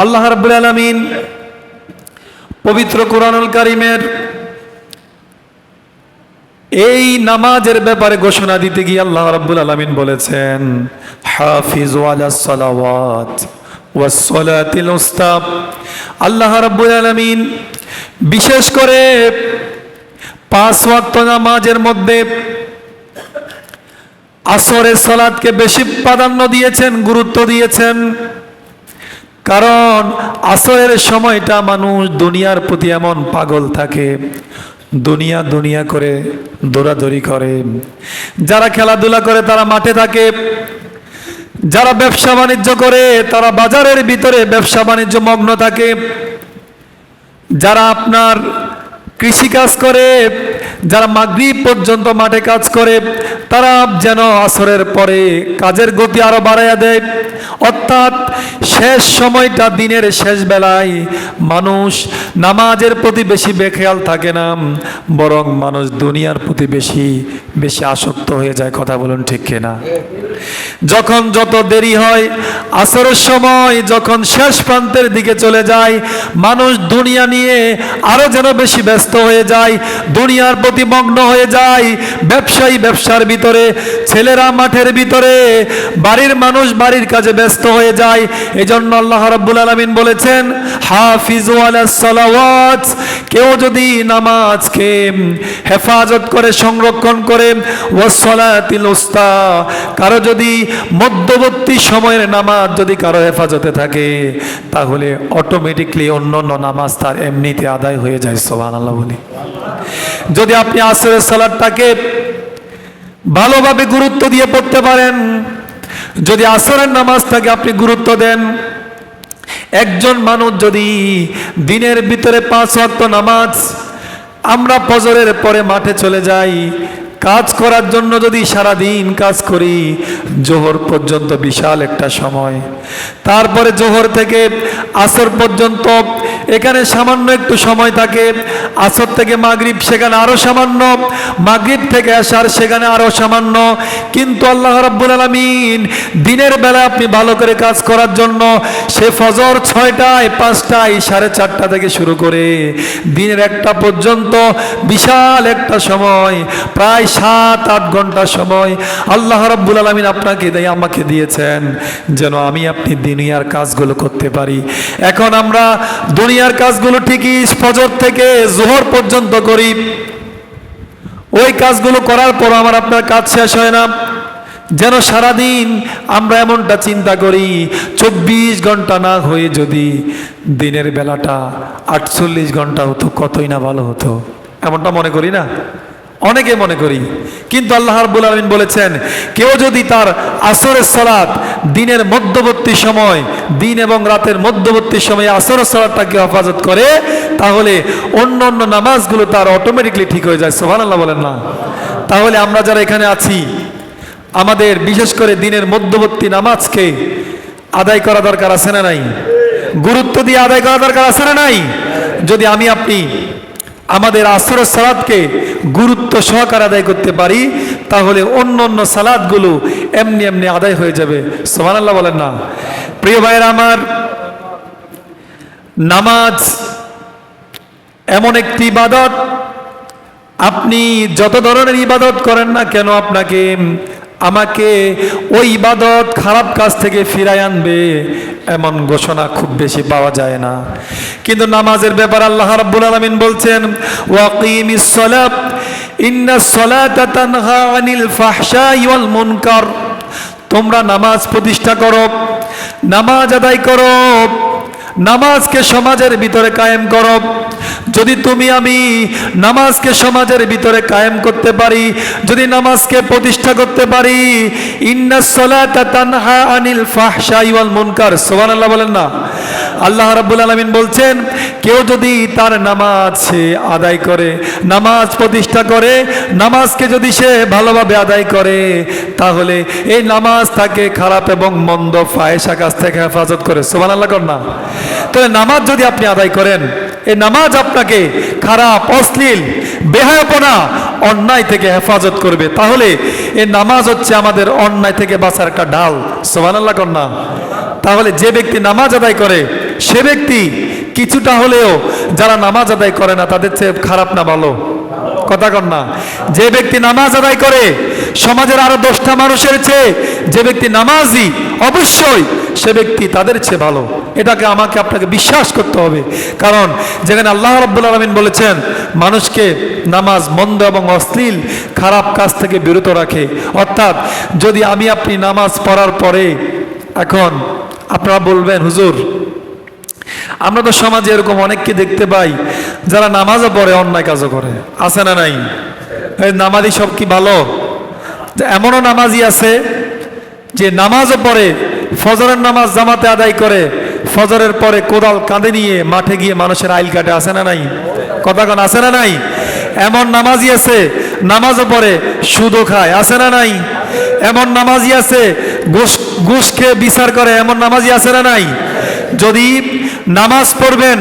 আল্লাহ রাব্বুল আলামিন পবিত্র কোরআনুল কারিমের এই নামাজের ব্যাপারে ঘোষণা দিতে গিয়ে আল্লাহ রাব্বুল আলামিন বলেছেন, হাফিজু আলাস সালাওয়াত ওয়াস সালাতিল উস্তা আল্লাহ রাব্বুল আলামিন বিশেষ করে পাঁচ ওয়াক্ত নামাজের মধ্যে আসরের সালাদকে বেশি প্রাধান্য দিয়েছেন, গুরুত্ব দিয়েছেন। কারণ আসরের সময়টা মানুষ দুনিয়ার প্রতি এমন পাগল থাকে। দুনিয়া দুনিয়া করে দৌড়াদৌড়ি করে। যারা খেলাধুলা করে তারা মাঠে থাকে। যারা ব্যবসা বাণিজ্য করে তারা বাজারের ভিতরে ব্যবসা বাণিজ্য মগ্ন থাকে। যারা আপনার কৃষিকাজ করে যারা মাগরিব পর্যন্ত মাঠে কাজ করে, তারা যেন আসরের পরে কাজের গতি আরও বাড়াইয়া দেয়। অর্থাৎ শেষ সময়টা দিনের শেষ বেলায় মানুষ নামাজের প্রতি বেশি বেখেয়াল থাকে না, বরং মানুষ দুনিয়ার প্রতি বেশি বেশি আসক্ত হয়ে যায়। কথা বলুন ঠিক কিনা? যখন যত দেরি হয়, আসরের সময় যখন শেষ প্রান্তের দিকে চলে যায়, মানুষ দুনিয়া নিয়ে আরও যেন বেশি ব্যস্ত হয়ে যায়, দুনিয়ার প্রতি মগ্ন হয়ে যায়। ব্যবসায়ী ব্যবসার ভিতরে, ছেলেরা মাঠের ভিতরে, বাড়ির মানুষ বাড়ির কাজে ব্যস্ত হয়ে যায়। এজন্য আল্লাহ রাব্বুল আলামিন বলেছেন, হাফিজু কেউ যদি নামাজকে হেফাজত করে, সংরক্ষণ করে, ওয়াসসালাতিল উস্তা, কারও যদি মধ্যবর্তী সময়ের নামাজ যদি কারও হেফাজতে থাকে, তাহলে অটোমেটিকলি অন্য অন্য নামাজ তার এমনিতে আদায় হয়ে যায় সোহান আল্লাহ বলি। যদি আপনি আসরের সালাদটাকে ভালোভাবে গুরুত্ব দিয়ে পড়তে পারেন, যদি আসরের নামাজটাকে আপনি গুরুত্ব দেন, একজন মানুষ যদি দিনের ভিতরে পাঁচ ওয়াক্ত নামাজ, আমরা ফজরের পরে মাঠে চলে যাই কাজ করার জন্য যদি সারা দিন কাজ করি, জোহর পর্যন্ত বিশাল একটা সময়। তারপরে জোহর থেকে আসর পর্যন্ত এখানে সামান্য একটু সময় থাকে। আসর থেকে মাগরিব সেখানে আরও সামান্য, মাগরিব থেকে আসার সেখানে আরও সামান্য। কিন্তু আল্লাহ রাব্বুল আলামিন দিনের বেলা আপনি ভালো করে কাজ করার জন্য সে ফজর ছয়টায়, পাঁচটায়, সাড়ে চারটা থেকে শুরু করে দিনের একটা পর্যন্ত বিশাল একটা সময়, প্রায় সাত আট ঘণ্টা সময় আল্লাহ রাব্বুল আলামিন আপনাকে দেয়, আমাকে দিয়েছেন। যেন আমি আপনি দুনিয়ার কাজগুলো করতে পারি। এখন আমরা দুনিয়ার কাজগুলো ঠিকই ফজর থেকে জোহর পর্যন্ত করি। ওই কাজগুলো করার পর আমার আপনার কাজ শেষ হয় না। যেন সারাদিন আমরা এমনটা চিন্তা করি, চব্বিশ ঘণ্টা না হয়ে যদি দিনের বেলাটা আটচল্লিশ ঘণ্টা হতো, কতই না ভালো হতো। এমনটা মনে করি না? অনেকে মনে করি। কিন্তু আল্লাহ রাব্বুল আলামিন বলেছেন, কেউ যদি তার আসরের সালাত দিনের মধ্যবর্তী সময়, দিন এবং রাতের মধ্যবর্তী সময়ে আসরের সালাতটাকে হেফাজত করে, তাহলে অন্য অন্য নামাজগুলো তার অটোমেটিকলি ঠিক হয়ে যায়। সুবহানাল্লাহ বলেন না। তাহলে আমরা যারা এখানে আছি, আমাদের বিশেষ করে দিনের মধ্যবর্তী নামাজকে আদায় করা দরকার আছে না নাই? গুরুত্ব দিয়ে আদায় করা দরকার আছে না নাই? যদি আমি আপনি আমাদের আসরের সালাদকে গুরুত্ব সহকারে আদায় করতে পারি, তাহলে অন্য অন্য সালাদগুলো এমনি এমনি আদায় হয়ে যাবে। সোমান আল্লাহ বলেন না। প্রিয় ভাইয়ের আমার, নামাজ এমন একটি ইবাদত, আপনি যত ধরনের ইবাদত করেন না কেন আপনাকে, আমাকে ওই ইবাদত খারাপ কাজ থেকে ফিরাই আনবে। এমন ঘোষণা খুব বেশি পাওয়া যায় না। কিন্তু নামাজের ব্যাপার আল্লাহ রাব্বুল আলামিন বলছেন ওয়াকিমিস সালাত ইন্নাস সালাতা তানহা আনিল ফাহশাই ওয়াল মুনকার। তোমরা নামাজ প্রতিষ্ঠা করো, নামাজ আদায় করো, নামাজকে সমাজের ভিতরে কায়েম করো। যদি তুমি আমি নামাজকে সমাজের ভিতরে কায়েম করতে পারি, যদি নামাজকে প্রতিষ্ঠা করতে পারি তানহা আনিল ফাহশাই ওয়াল মুনকার। সুবহানাল্লাহ বলেন না। আল্লাহ রাব্বুল আলামিন বলছেন, কেউ যদি তার নামাজ আদায় করে, নামাজ প্রতিষ্ঠা করে, নামাজকে যদি সে ভালোভাবে আদায় করে, তাহলে এই নামাজ তাকে খারাপ এবং মন্দ ফায়েসা কাছ থেকে হেফাজত করে। সুবহানাল্লাহ কর না। তাহলে নামাজ যদি আপনি আদায় করেন এই নামাজ আপনাকে খারাপ, অশ্লীল, বেহায়াপনা, অন্যায় থেকে হেফাজত করবে। তাহলে এই নামাজ হচ্ছে আমাদের অন্যায় থেকে বাঁচার একটা ঢাল সোহানাল্লাহ কন্যা তাহলে যে ব্যক্তি নামাজ আদায় করে, সে ব্যক্তি কিছুটা হলেও যারা নামাজ আদায় করে না, তাদের চেয়ে খারাপ না ভালো। কথা কন না। যে ব্যক্তি নামাজ আদায় করে, সমাজের আরও দশটা মানুষের চেয়ে যে ব্যক্তি নামাজি, অবশ্যই সে ব্যক্তি তাদের চেয়ে ভালো। এটাকে আমাকে আপনাকে বিশ্বাস করতে হবে। কারণ যেখানে আল্লাহ রব্বুল আলমিন বলেছেন, মানুষকে নামাজ মন্দ এবং অশ্লীল, খারাপ কাজ থেকে বিরত রাখে। অর্থাৎ যদি আমি আপনি নামাজ পড়ার পরে এখন আপনারা বলবেন, হুজুর, আমরা তো সমাজে এরকম অনেককে দেখতে পাই যারা নামাজও পড়ে, অন্যায় কাজও করে। আছে না নাই? নামাজি সব কি ভালো? এমনও নামাজি আছে যে নামাজও পড়ে ফজরের নামাজ জামাতে আদায় করে, ফজরের পরে কোদাল কাঁধে নিয়ে মাঠে গিয়ে মানুষের আইল কাটে আসে না নাই? কথা কোন, আছে না নাই? এমন নামাজি আছে, নামাজও পড়ে, সুদও খায় আসে না নাই? এমন নামাজি আছে ঘুষ খেয়ে বিচার করে, এমন নামাজি আছে না নাই? যদি নামাজ পড়বেন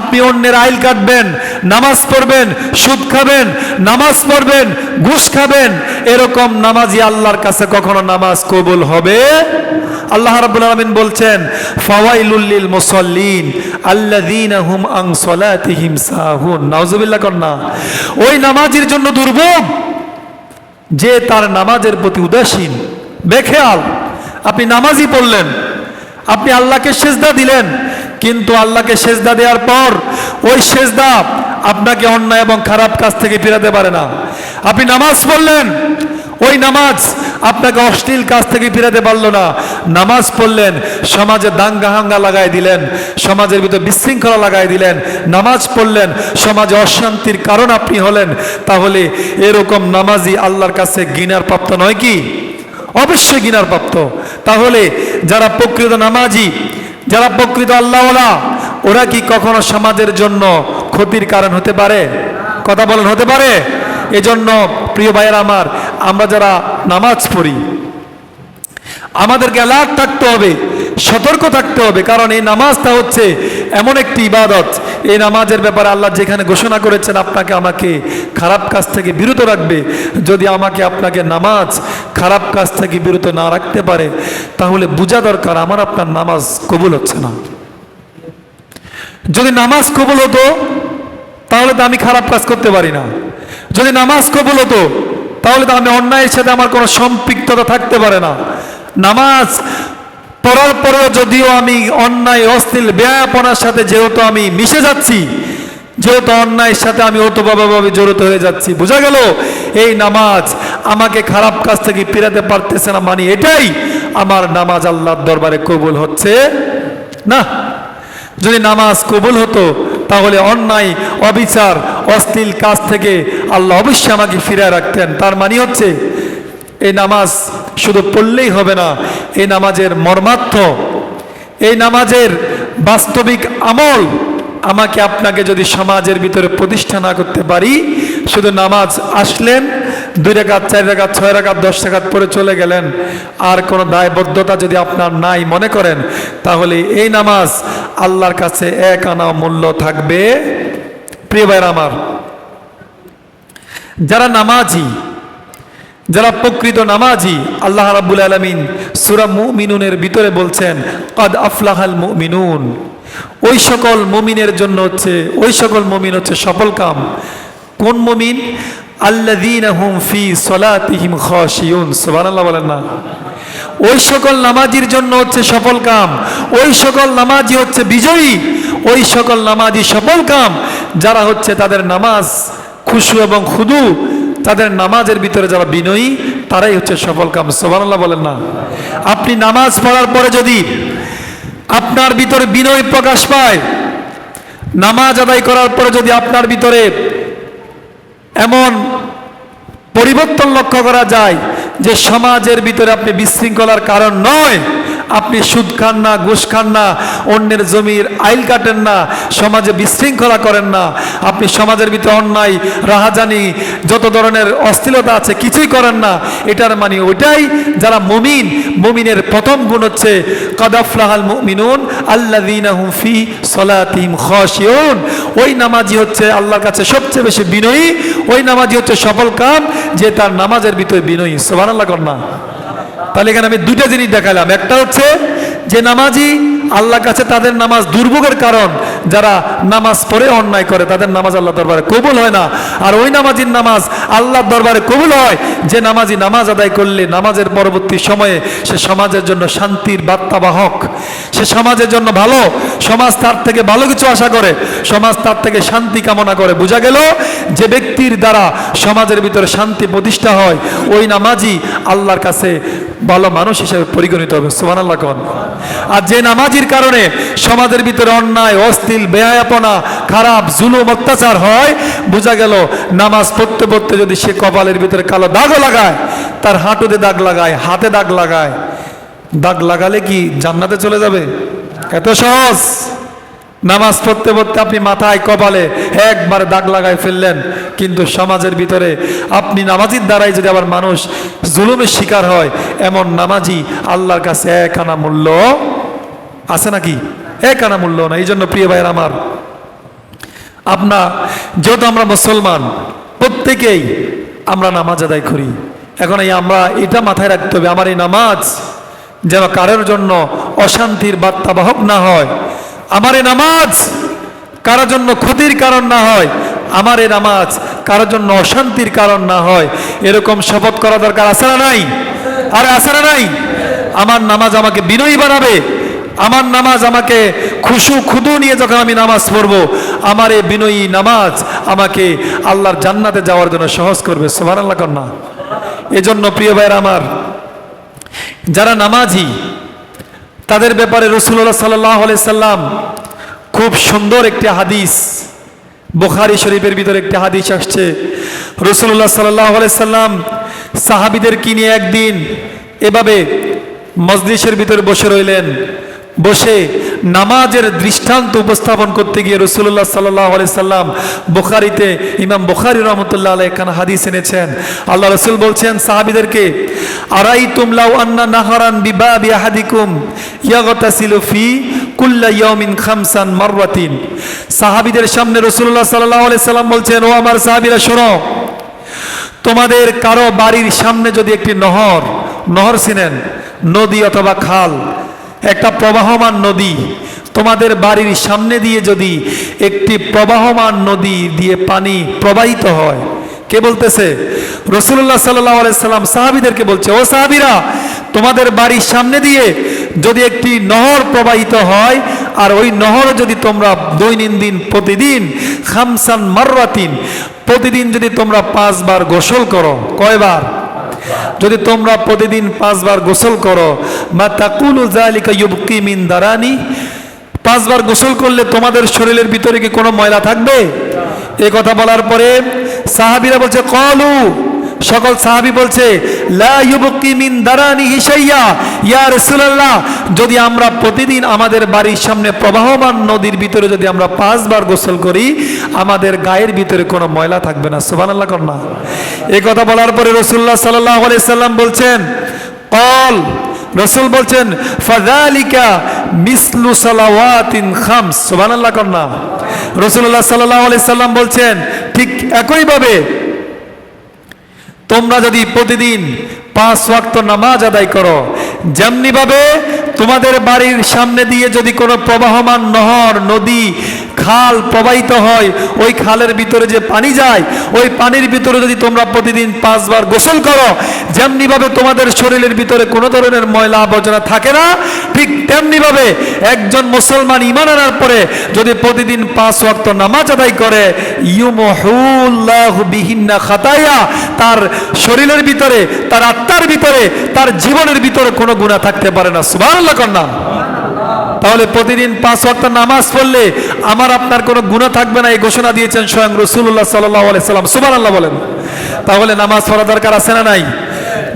আপনি অন্যের আইল কাটবেন, নামাজ পড়বেন, সুদ খাবেন, নামাজ পড়বেন, ঘুষ খাবেন, এরকম নামাজি আল্লাহর কাছে কখনো নামাজ কবুল হবে? আল্লাহ রাব্বুল আলামিন বলছেন, ফাওয়াইলুল লিল মুসাল্লিন আল্লাযীনা হুম আন সালাতিহিম সাহুন। নাউজুবিল্লাহ কন্না ওই নামাজির জন্য দুর্ভোগ, যে তার নামাজের প্রতি উদাসীন, বেখেয়াল। আপনি নামাজই পড়লেন, আপনি আল্লাহকে সেজদা দিলেন কিন্তু আল্লাহকে সেজদা দেওয়ার পর ওই সেজদা আপনাকে অন্যায় এবং খারাপ কাজ থেকে ফিরাতে পারে না। আপনি নামাজ পড়লেন, ওই নামাজ আপনাকে অশ্লীল কাজ থেকে ফিরাতে পারল না। নামাজ পড়লেন, সমাজে দাঙ্গা হাঙ্গা লাগাই দিলেন, সমাজের ভিতর বিশৃঙ্খলা লাগাই দিলেন। নামাজ পড়লেন, সমাজে অশান্তির কারণ আপনি হলেন, তাহলে এরকম নামাজই আল্লাহর কাছে গিনার প্রাপ্ত নয় কি? অবশ্যই গিনার প্রাপ্ত। তাহলে যারা প্রকৃত নামাজি যারা প্রকৃত আল্লাহওয়ালা, ওরা কি কখনো সমাজের জন্য ক্ষতির কারণ হতে পারে? কথা বলেন, হতে পারে। এজন্য প্রিয় ভাইয়ের আমার, আমরা যারা নামাজ পড়ি, আমাদেরকে অ্যালার্ট থাকতে হবে সতর্ক থাকতে হবে, কারণ এই নামাজটা হচ্ছে এমন একটি ইবাদত। এই নামাজের ব্যাপারে আল্লাহ যেখানে ঘোষণা করেছেন, আপনাকে আমাকে খারাপ কাজ থেকে বিরত রাখবে। যদি আমাকে আপনাকে নামাজ খারাপ কাজ থেকে বিরত না রাখতে পারে, তাহলে বোঝা দরকার, আমার আপনার নামাজ কবুল হচ্ছে না। যদি নামাজ কবুল হতো, তাহলে তো আমি খারাপ কাজ করতে পারি না। যদি নামাজ কবুল হতো, তাহলে তো আমি অন্যায়ের সাথে আমার কোনো সম্পৃক্ততা থাকতে পারে না। নামাজ পড়ার পরেও যদিও আমি অন্যায়, অশ্লীল ব্যাপনার সাথে যেহেতু আমি মিশে যাচ্ছি, যেহেতু অন্যায়ের সাথে আমি ওতভাবে জড়িত হয়ে যাচ্ছি, বোঝা গেল? এই নামাজ আমাকে খারাপ কাজ থেকে ফিরাতে পারতেছে না মানে এটাই আমার নামাজ আল্লাহর দরবারে কবুল হচ্ছে না। যদি নামাজ কবুল হতো, তাহলে অন্যায়, অবিচার, অশ্লীল কাজ থেকে আল্লাহ অবশ্যই আমাকে ফিরে রাখতেন। তার মানে হচ্ছে, এই নামাজ শুধু পড়লেই হবে না, এই নামাজের মর্মার্থ, এই নামাজের বাস্তবিক আমল আমাকে আপনাকে যদি সমাজের ভিতরে প্রতিষ্ঠা না করতে পারি, শুধু নামাজ আসলেন, দুই রেখাত চার রেখাত ছয় রেখাত দশ রেখাত পরে চলে গেলেন, আর কোনো দায়বদ্ধতা যদি আপনার নাই মনে করেন, তাহলে এই নামাজ আল্লাহর কাছে এক আনা মূল্য থাকবে। প্রিয় ভাইয়ের আমার, যারা নামাজি যারা প্রকৃত নামাজি, আল্লাহ রাব্বুল আলমিন সুরা মুমিনুনের ভিতরে বলছেন, কদ আফলাহাল মুমিনুন। ওই সকল মমিনের জন্য হচ্ছে, ওই সকল মমিন হচ্ছে সফল কাম। কোন মুমিন? আল্লাযীনা হুম ফি সলাতিহিম খাশিয়ুন সুবহানাল্লাহ বলেন না। ওই সকল নামাজির জন্য হচ্ছে সফল কাম। ওই সকল নামাজি হচ্ছে বিজয়ী। ওই সকল নামাজি সফল কাম। যারা হচ্ছে তাদের নামাজ খুশু এবং খুদু তাদের নামাজের ভিতরে যারা বিনয়ী, তারাই হচ্ছে সফল কাম। সোবানাল্লাহ বলেন না। আপনি নামাজ পড়ার পরে যদি আপনার ভিতরে বিনয় প্রকাশ পায়, নামাজ আদায় করার পরে যদি আপনার ভিতরে এমন পরিবর্তন লক্ষ্য করা যায় যে সমাজের ভিতরে আপনি বিশৃঙ্খলার কারণ নয় আপনি সুদ খান না, ঘুষ খান না, অন্যের জমির আইল কাটেন না, সমাজে বিশৃঙ্খলা করেন না, আপনি সমাজের ভিতরে অন্যায়, রাহাজানি, যত ধরনের অস্থিরতা আছে, কিছুই করেন না। এটার মানে ওইটাই যারা মুমিন, মুমিনের প্রথম গুণ হচ্ছে কদাফলাহাল মুমিনুন আল্লাযীনা হুম ফি সলাতিহিম খাশিউন। ওই নামাজি হচ্ছে আল্লাহর কাছে সবচেয়ে বেশি বিনয়ী, ওই নামাজি হচ্ছে সফল কাম, যে তার নামাজের ভিতরে বিনয়ী। সুবহানাল্লাহ আল্লাহ না। তাহলে এখানে আমি দুইটা জিনিস দেখালাম। একটা হচ্ছে যে নামাজি আল্লাহ কাছে তাদের নামাজ দুর্ভোগের কারণ, যারা নামাজ পড়ে অন্যায় করে, তাদের নামাজ আল্লাহ দরবারে কবুল হয় না। আর ওই নামাজির নামাজ আল্লাহর দরবারে কবুল হয়, যে নামাজি নামাজ আদায় করলে নামাজের পরবর্তী সময়ে সে সমাজের জন্য শান্তির বার্তাবাহক। সে সমাজের জন্য ভালো, সমাজ তার থেকে ভালো কিছু আশা করে, সমাজ তার থেকে শান্তি কামনা করে। বোঝা গেল? যে ব্যক্তির দ্বারা সমাজের ভিতরে শান্তি প্রতিষ্ঠা হয়, ওই নামাজি আল্লাহর কাছে ভালো মানুষ হিসেবে পরিগণিত হবে সুমান আল্লাহ আর যে নামাজির কারণে সমাজের ভিতরে অন্যায় অস্থিল বেহায়াপনা খারাপ, জুলুম, অত্যাচার হয়, বোঝা গেল নামাজ পড়তে পড়তে যদি সে কপালের ভিতরে কালো দাগও লাগায়, তার হাঁটুতে দাগ লাগায়, হাতে দাগ লাগায়, দাগ লাগালে কি জান্নাতে চলে যাবে? এত সহজ। নামাজ পড়তে পড়তে আপনি মাথায় কপালে একবার দাগ লাগায় ফেললেন। কিন্তু সমাজের ভিতরে আপনি নামাজির দ্বারাই যদি আবার মানুষ জুলুমের শিকার হয়, এমন নামাজি আল্লাহর কাছে এক আনা মূল্য আছে নাকি? এক আনা মূল্য না। এই জন্য প্রিয় ভাইয়ের আমার, আপনা যেহেতু আমরা মুসলমান, প্রত্যেকেই আমরা নামাজ আদায় করি। এখন এই আমরা এটা মাথায় রাখতে হবে, আমার এই নামাজ যেন কারোর জন্য অশান্তির বার্তাবাহক না হয়। আমার এই নামাজ কারোর জন্য ক্ষতির কারণ না হয়, আমার এই নামাজ কারোর জন্য অশান্তির কারণ না হয়। এরকম শপথ করা দরকার না নাই? আরে না নাই? আমার নামাজ আমাকে বিনয়ী বানাবে। আমার নামাজ আমাকে খুশু খুদু নিয়ে যখন আমি নামাজ পড়ব, আমার এই বিনয়ী নামাজ আমাকে আল্লাহর জান্নাতে যাওয়ার জন্য সহজ করবে। সোভান আল্লাহ কন্যা। এজন্য প্রিয় ভাইয়ের আমার, যারা নামাজি তাদের ব্যাপারে রসুল্লাহ সাল্লাহ সাল্লাম খুব সুন্দর একটি হাদিস, বোখারি শরীফের ভিতরে একটি হাদিস আসছে। রসুল্লাহ সাল্লাহ সাল্লাম সাহাবিদের নিয়ে একদিন এভাবে মজলিসের ভিতরে বসে রইলেন। বসে নামাজের দৃষ্টান্ত উপস্থাপন করতে গিয়ে রসুল্লাহ সাল্লাহ সাল্লাম বোখারিতে ইমাম বোখারি রহমতুল্লাহ আলাই এখানে হাদিস এনেছেন। আল্লাহ রসুল বলছেন, সাহাবিদেরকে আরাই তুমলাউ আন্না নাহারান বিবা বিয়াহাদিকুম ইয়াগতাসিলু ফি কুল্লা ইয়াউমিন খামসান মাররাতিন। সাহাবিদের সামনে রসুল্লাহ সাল্লাহ সাল্লাম বলছেন, ও আমার সাহাবিরা, শোনো, তোমাদের কারও বাড়ির সামনে যদি একটি নহর নহর চিনেন নদী অথবা খাল একটা প্রবাহমান নদী, তোমাদের বাড়ির সামনে দিয়ে যদি একটি প্রবাহমান নদী দিয়ে পানি প্রবাহিত হয়, কে বলতেছে? রসুল্লাহ সাল্লাহ সাল্লাম সাহাবিদেরকে বলছে, ও সাহাবিরা, তোমাদের বাড়ির সামনে দিয়ে যদি একটি নহর প্রবাহিত হয়, আর ওই নহর যদি তোমরা দৈনন্দিন প্রতিদিন, খামসান মাররাতিন, প্রতিদিন যদি তোমরা পাঁচবার গোসল করো, কয়বার? যদি তোমরা প্রতিদিন পাঁচবার গোসল করো, মা তাকুলু জালিকা ইউবকি মিন দারানি, পাঁচবার গোসল করলে তোমাদের শরীরের ভিতরে কি কোনো ময়লা থাকবে? এই কথা বলার পরে সাহাবিরা বলছে, কলু সকল সাহাবি বলছে মিন দারানি হিসাইয়া ইয়া রাসূলুল্লাহ, যদি আমরা প্রতিদিন আমাদের বাড়ির সামনে প্রবাহমান নদীর ভিতরে যদি আমরা পাঁচবার গোসল করি, আমাদের গায়ের ভিতরে কোনো ময়লা থাকবে না। সুবহানাল্লাহ কন্যা এই কথা বলার পরে রসুল্লাহ সাল্লাল্লাহু আলাইহি সাল্লাম বলছেন, কল। রসুল বলছেন ফাদালিকা মিসলু সালাওয়াতিন খামস। সুবহানাল্লাহ কন্যা রসুল্লাহ সাল্লাল্লাহু আলাইহি সাল্লাম বলছেন, ঠিক একইভাবে তোমরা যদি প্রতিদিন পাঁচ ওয়াক্ত নামাজ আদায় করো। যেমনিভাবে তোমাদের বাড়ির সামনে দিয়ে যদি কোনো প্রবাহমান নহর, নদী, খাল প্রবাহিত হয়, ওই খালের ভিতরে যে পানি যায়, ওই পানির ভিতরে যদি তোমরা প্রতিদিন পাঁচবার গোসল করো যেমনিভাবে তোমাদের শরীরের ভিতরে কোনো ধরনের ময়লা আবর্জনা থাকে না, ঠিক তেমনিভাবে একজন মুসলমান ইমান আনার পরে যদি প্রতিদিন পাঁচ ওয়াক্ত নামাজ আদায় করে, ইউমহুল্লাহ বিহিন্না খাতায়া, তার শরীরের ভিতরে তার আত্মার ভিতরে, তার জীবনের ভিতরে কোনো গুণা থাকতে পারে না। সুবহানাল্লাহ কন্যা তাহলে প্রতিদিন পাঁচ ওয়াক্ত নামাজ পড়লে আমার আপনার কোনো গুণা থাকবে না, এই ঘোষণা দিয়েছেন স্বয়ং রসুল্লাহ সাল্লাহ সাল্লাম। সুবান আল্লাহ বলেন। তাহলে নামাজ পড়া দরকার আছে না নাই?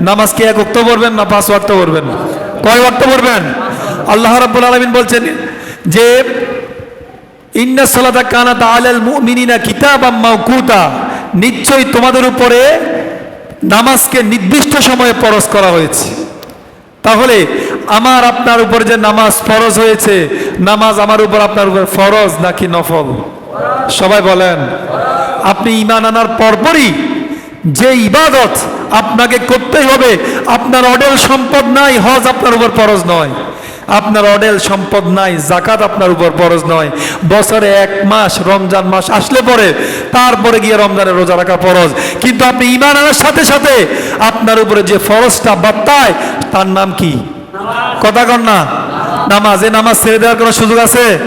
নামাজ কি এক ওক্ত পড়বেন না পাঁচ ওয়াক্ত পড়বেন? কয় ওয়াক্ত পড়বেন? আল্লাহ রাব্বুল আলামিন বলছেন যে, ইন্না সালাতা কানাত আলাল মুমিনিনা কিতাবাম মাওকুতা। নিশ্চয়ই তোমাদের উপরে নামাজকে নির্দিষ্ট সময়ে পরশ করা হয়েছে। তাহলে আমার আপনার উপর যে নামাজ ফরজ হয়েছে, নামাজ আমার উপর আপনার উপর ফরজ নাকি নফল? সবাই বলেন। আপনি ইমান আনার পরপরই যে ইবাদত আপনাকে করতেই হবে, আপনার অডল সম্পদ নাই, হজ আপনার উপর ফরজ নয়। আপনার অডেল সম্পদ নাই জাকাত আপনার উপর ফরজ নয়। বছরে এক মাস রমজান মাস আসলে পরে তারপরে গিয়ে রমজানের রোজা রাখা ফরজ। কিন্তু আপনি ইমান আনার সাথে সাথে আপনার উপরে যে ফরজটা বার্তায় তার নাম কি? কথা কন না। নামাজ এ নামাজ ছেড়ে দেওয়ার কোনো সুযোগ আছে?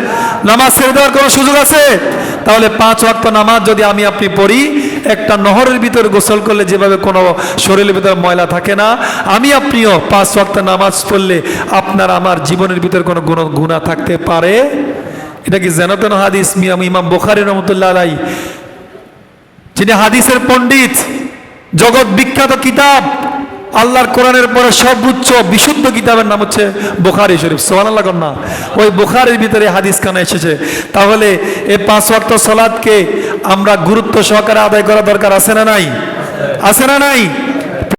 নামাজ ছেড়ে দেওয়ার কোনো সুযোগ আছে? তাহলে পাঁচ ওয়াক্ত নামাজ যদি আমি আপনি পড়ি একটা নহরের ভিতরে গোসল করলে যেভাবে কোনো শরীরের ভিতরে ময়লা থাকে না, আমি আপনিও পাঁচ ওয়াক্ত নামাজ পড়লে আপনার আমার জীবনের ভিতরে কোনো গুণ গুণা থাকতে পারে? এটা কি জেনাতন হাদিস? মিয়াম ইমাম বোখারি রহমতুল্লাহ আলাই যিনি হাদিসের পণ্ডিত, জগৎ বিখ্যাত কিতাব আল্লাহর কোরআনের পরে সর্বোচ্চ বিশুদ্ধ কিতাবের নাম হচ্ছে বোখারি শরীফ। সোহানাল্লাহ কন্যা ওই বোখারির ভিতরে হাদিস খানা এসেছে। তাহলে এ পাঁচ অর্থ সলাদকে আমরা গুরুত্ব সহকারে আদায় করা দরকার আছে না নাই? আছে না নাই?